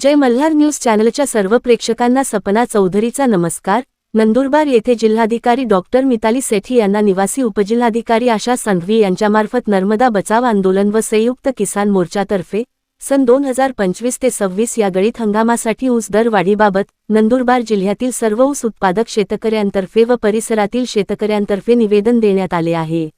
जय Malhar news चॅनलच्या सर्व प्रेक्षकांना सपना चौधरीचा नमस्कार. नंदुरबार येथे जिल्हाधिकारी डॉक्टर मिताली सेठी यांना निवासी उपजिल्हाधिकारी आशा संघवी यांच्यामार्फत नर्मदा बचाव आंदोलन व संयुक्त किसान मोर्चातर्फे सन दोन हजार पंचवीस ते सव्वीस या गळीत हंगामासाठी ऊस दर वाढीबाबत नंदुरबार जिल्ह्यातील सर्व ऊस उत्पादक शेतकऱ्यांतर्फे व परिसरातील शेतकऱ्यांतर्फे निवेदन देण्यात आले आहे.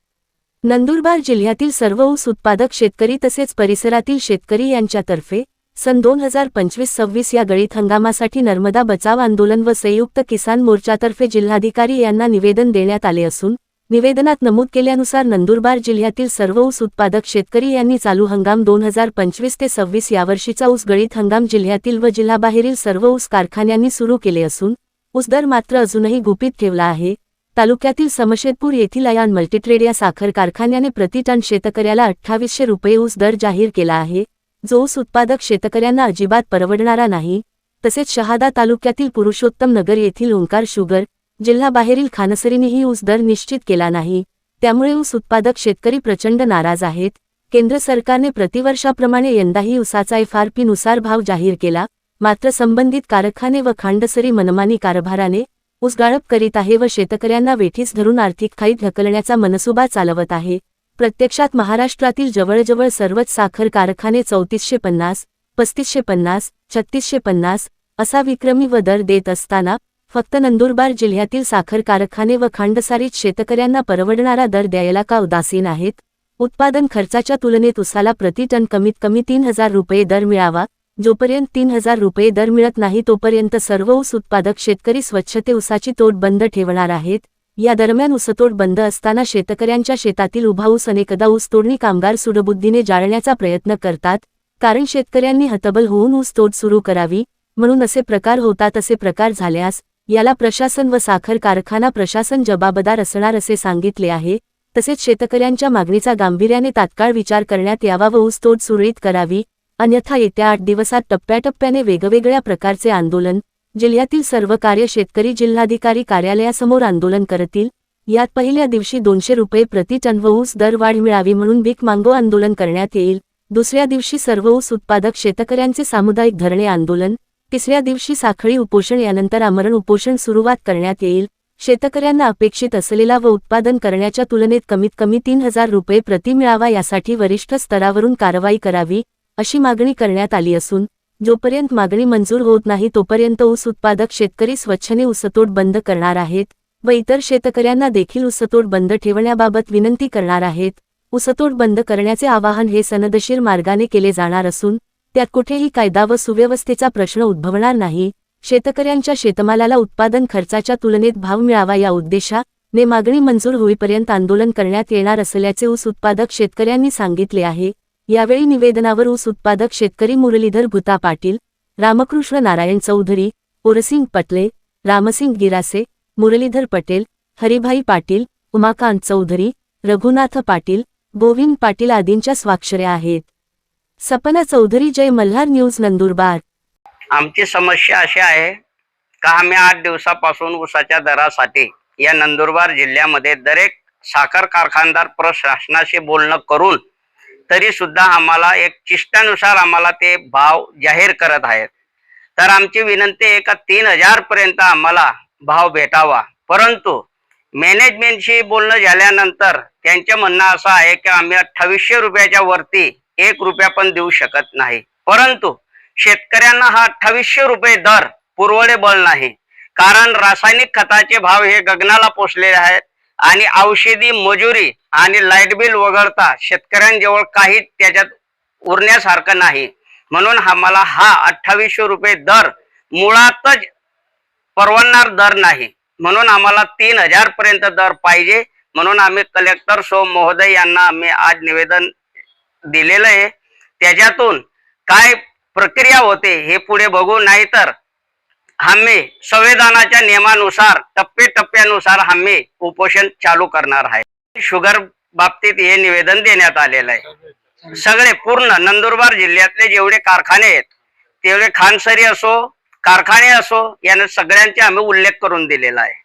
नंदुरबार जिल्ह्यातील सर्व ऊस उत्पादक शेतकरी तसेच परिसरातील शेतकरी यांच्यातर्फे सन दोन हजार पंचवीस सव्वीस या गळीत हंगामासाठी नर्मदा बचाव आंदोलन व संयुक्त किसान मोर्चातर्फे जिल्हाधिकारी यांना निवेदन देण्यात आले असून निवेदनात नमूद केल्यानुसार नंदुरबार जिल्ह्यातील सर्व ऊस उत्पादक शेतकरी यांनी चालू हंगाम दोन हजार पंचवीस ते सव्वीस यावर्षीचा ऊस गळीत हंगाम जिल्ह्यातील व जिल्हाबाहेरील सर्व ऊस कारखान्यांनी सुरू केले असून ऊस दर मात्र अजूनही गुपित ठेवला आहे. तालुक्यातील समशेदपूर येथील अयान मल्टीट्रेड या साखर कारखान्याने प्रति टन शेतकऱ्याला अठ्ठावीसशे रुपये ऊस दर जाहीर केला आहे. जो ऊस उत्पादक शेतकऱ्यांना अजिबात परवडणारा नाही तसेच शहादा तालुक्यातील पुरुषोत्तम नगर येथील ओंकार शुगर जिल्हाबाहेरील खानसरीनेही ऊस दर निश्चित केला नाही त्यामुळे ऊस उत्पादक शेतकरी प्रचंड नाराज आहेत. केंद्र सरकारने प्रतिवर्षाप्रमाणे यंदाही ऊसाचा एफआरपी नुसार भाव जाहीर केला मात्र संबंधित कारखाने व खांडसरी मनमानी कारभाराने ऊस गाळप करीत आहे व शेतकऱ्यांना वेठीस धरून आर्थिक खाईत ढकलण्याचा मनसुबा चालवत आहे. प्रत्यक्षात महाराष्ट्रातील जवळजवळ सर्वच साखर कारखाने चौतीसशे पन्नास पस्तीसशे पन्नास छत्तीसशे पन्नास असा विक्रमी व दर देत असताना फक्त नंदुरबार जिल्ह्यातील साखर कारखाने व खांडसारीत शेतकऱ्यांना परवडणारा दर द्यायला का उदासीन आहेत? उत्पादन खर्चाच्या तुलनेत उसाला प्रति टन कमीत कमी तीन हजार रुपये दर मिळावा जोपर्यंत तीन हजार रुपये दर मिळत नाही तोपर्यंत सर्व ऊस उत्पादक शेतकरी स्वच्छते उसाची तोड बंद ठेवणार आहेत? या दरम्यान उसतोड बंद असताना शेतकऱ्यांच्या शेतातील उभा ऊस अनेकदा ऊसतोडणी कामगार सुडबुद्धीने जाळण्याचा प्रयत्न करतात कारण शेतकऱ्यांनी हतबल होऊन ऊसतोड सुरू करावी म्हणून असे प्रकार होतात असे प्रकार झाल्यास याला प्रशासन व साखर कारखाना प्रशासन जबाबदार असणार असे सांगितले आहे तसेच शेतकऱ्यांच्या मागणीचा गांभीर्याने तात्काळ विचार करण्यात यावा व ऊसतोड सुरळीत करावी अन्यथा येत्या आठ दिवसात टप्प्याटप्प्याने वेगवेगळ्या प्रकारचे आंदोलन जिल्ह्यातील सर्व कार्य शेतकरी जिल्हाधिकारी कार्यालयासमोर आंदोलन करतील. यात पहिल्या दिवशी दोनशे रुपये प्रति टन व ऊस दर वाढ मिळावी म्हणून भीक मांगो आंदोलन करण्यात येईल. दुसऱ्या दिवशी सर्व ऊस उत्पादक शेतकऱ्यांचे सामुदायिक धरणे आंदोलन. तिसऱ्या दिवशी साखळी उपोषण यानंतर आमरण उपोषण सुरुवात करण्यात येईल. शेतकऱ्यांना अपेक्षित असलेला व उत्पादन करण्याच्या तुलनेत कमीत कमी तीन हजार रुपये प्रति मिळावा यासाठी वरिष्ठ स्तरावरून कारवाई करावी अशी मागणी करण्यात आली असून जोपर्यंत मागणी मंजूर होत नाही तोपर्यंत ऊस उत्पादक शेतकरी स्वच्छने ऊसतोड बंद करणार आहेत व इतर शेतकऱ्यांना देखील ऊसतोड बंद ठेवण्याबाबत विनंती करणार आहेत. ऊसतोड बंद करण्याचे आवाहन हे सनदशीर मार्गाने केले जाणार असून त्यात कुठेही कायदा व सुव्यवस्थेचा प्रश्न उद्भवणार नाही. शेतकऱ्यांच्या शेतमालाला उत्पादन खर्चाच्या तुलनेत भाव मिळावा या उद्देशाने मागणी मंजूर होईपर्यंत आंदोलन करण्यात येणार असल्याचे ऊस उत्पादक शेतकऱ्यांनी सांगितले आहे. यावेळी निवेदनावर ऊस उत्पादक शेतकरी मुरलीधर भूता पाटील रामकृष्ण नारायण चौधरी उरसिंग पटले रामसिंग गिरासे मुरलीधर पटेल हरिभाई पाटील उमाकांत चौधरी रघुनाथ पाटील गोविंद पाटील आदींच्या स्वाक्षऱ्या आहेत. सपना चौधरी जय मल्हार न्यूज नंदुरबार. आमची समस्या अशी आहे का आम्ही आठ दिवसापासून ऊसाच्या दरासाठी या नंदुरबार जिल्ह्यामध्ये दरेक साखर कारखानदार प्रशासनाशी बोलणं करून तरी सुद्धा आम्हाला एक चिष्टानुसार आम्हाला ते भाव जाहीर करत आहेत. तर आमची विनंती आहे का तीन हजार पर्यंत आम्हाला भाव भेटावा. परंतु मॅनेजमेंटशी बोलणं झाल्यानंतर त्यांचं म्हणणं असं आहे की आम्ही अठ्ठावीसशे रुपयाच्या वरती एक रुपया पण देऊ शकत नाही. परंतु शेतकऱ्यांना हा अठ्ठावीसशे रुपये दर पुरवडेबल नाही. कारण रासायनिक खताचे भाव हे गगनाला पोचलेले आहेत. आणि औषधी मजुरी आणि लाइट बिल वगळता शेतकऱ्यांजवळ काही त्याच्यात उरण्यासारखं नाही. म्हणून आम्हाला हा अठ्ठावीसशे रुपये दर मुळातच परवडणार दर नाही. म्हणून आम्हाला तीन हजार पर्यंत दर पाहिजे. म्हणून आम्ही कलेक्टर सो महोदय यांना आम्ही आज निवेदन दिलेलं आहे. त्याच्यातून काय प्रक्रिया होते हे पुढे बघू. नाही तर आम्ही संविधानाच्या नियमानुसार टप्पे टप्प्यानुसार आम्ही उपोषण चालू करणार आहे. शुगर बाबतीत हे निवेदन देण्यात आलेलं आहे. सगळे पूर्ण नंदुरबार जिल्ह्यातले जेवढे कारखाने आहेत तेवढे खानसरी असो कारखाने असो याने सगळ्यांचे आम्ही उल्लेख करून दिलेला आहे.